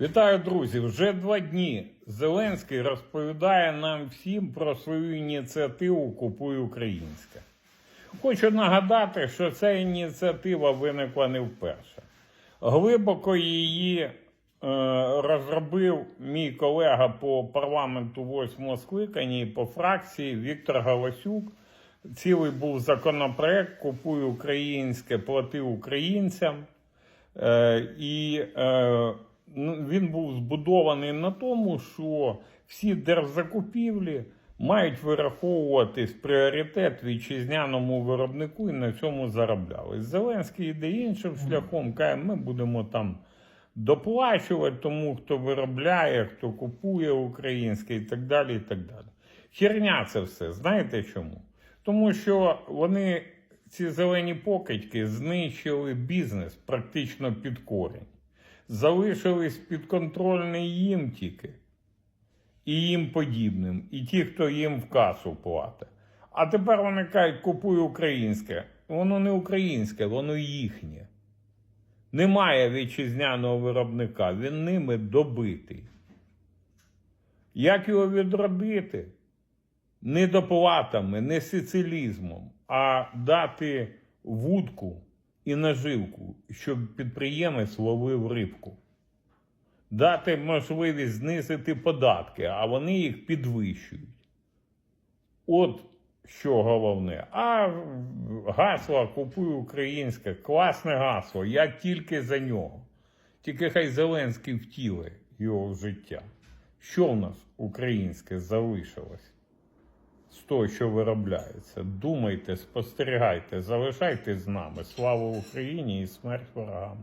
Вітаю, друзі! Вже два дні Зеленський розповідає нам всім про свою ініціативу Купуй українське. Хочу нагадати, що ця ініціатива виникла не вперше. Глибоко її е, розробив мій колега по парламенту восьмого скликання і по фракції Віктор Галасюк. Цілий був законопроект Купуй українське, плати українцям. Е, і е, він був збудований на тому, що всі держзакупівлі мають вираховуватись пріоритет вітчизняному виробнику і на цьому заробляли. Зеленський йде іншим шляхом, каже, ми будемо там доплачувати тому, хто виробляє, хто купує українське і так далі. і так далі. Херня це все. Знаєте чому? Тому що вони, ці зелені покидьки, знищили бізнес практично під корінь. Залишились підконтрольні їм тільки і їм подібним, і ті, хто їм в касу платить. А тепер вони кажуть, купуй українське. Воно не українське, воно їхнє. Немає вітчизняного виробника, він ними добитий. Як його відродити? Не доплатами, не сицилізмом, а дати вудку і наживку, щоб підприємець ловив рибку. Дати можливість знизити податки, а вони їх підвищують. От що головне. А гасло купуй українське, класне гасло. Я тільки за нього. Тільки хай Зеленський втіле його в життя. Що в нас українське залишилось? Того, що виробляється. Думайте, спостерігайте, залишайтесь з нами. Слава Україні і смерть ворогам!